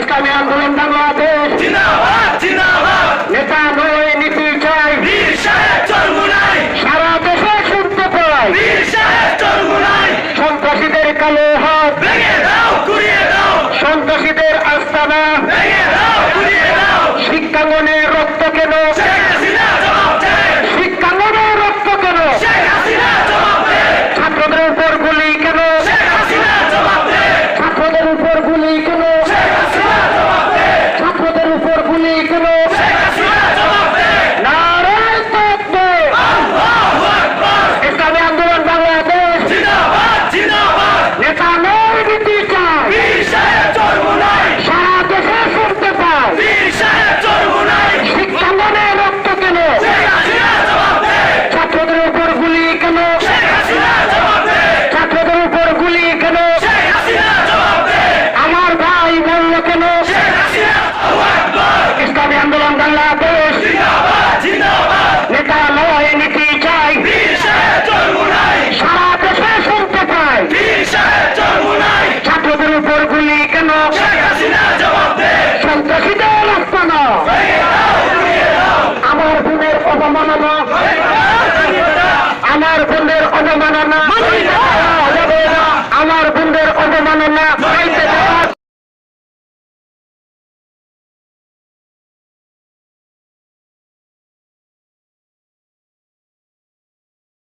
ইসলামী আন্দোলন বাংলাদেশ। নেতা নয় নীতি চাই। সারা দেশে শুনতে পাই সন্ত্রাসীদের কালো হাত। সন্ত্রাসীদের আস্তানা। আমার বোনের অবমাননা। আমার বোনের অবমাননা।